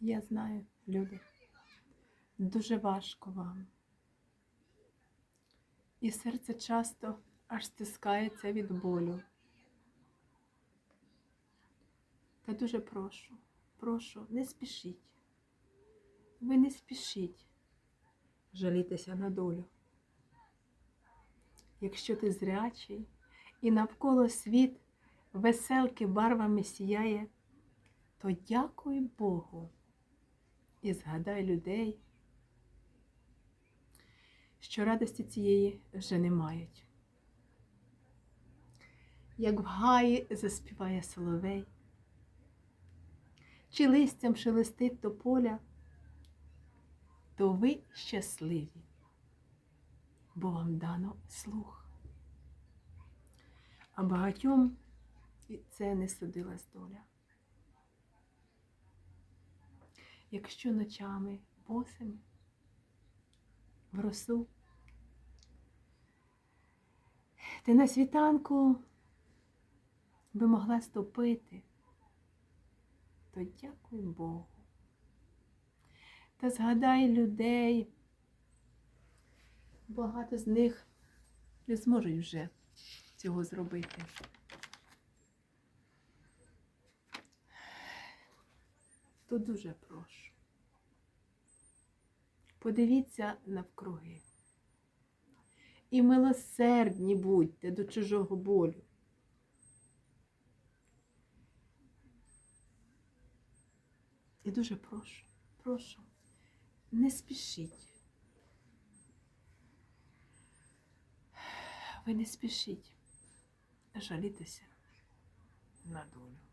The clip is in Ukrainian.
Я знаю, люди, дуже важко вам. І серце часто аж стискається від болю. Та дуже прошу, прошу, не спішіть. Ви не спішіть жалітися на долю. Якщо ти зрячий і навколо світ веселки барвами сіяє, то дякуй Богу і згадай людей, що радості цієї вже не мають. Як в гаї заспіває соловей, чи листям шелестить тополя, то ви щасливі, бо вам дано слух. А багатьом і це не судилась доля. Якщо ночами босими в росу, ти на світанку би могла ступити, то дякуй Богу. Та згадай людей, багато з них не зможуть вже цього зробити. То дуже прошу. Подивіться навкруги. І милосердні будьте до чужого болю. І дуже прошу, прошу, не спішіть. Ви не спішіть жалітися на долю.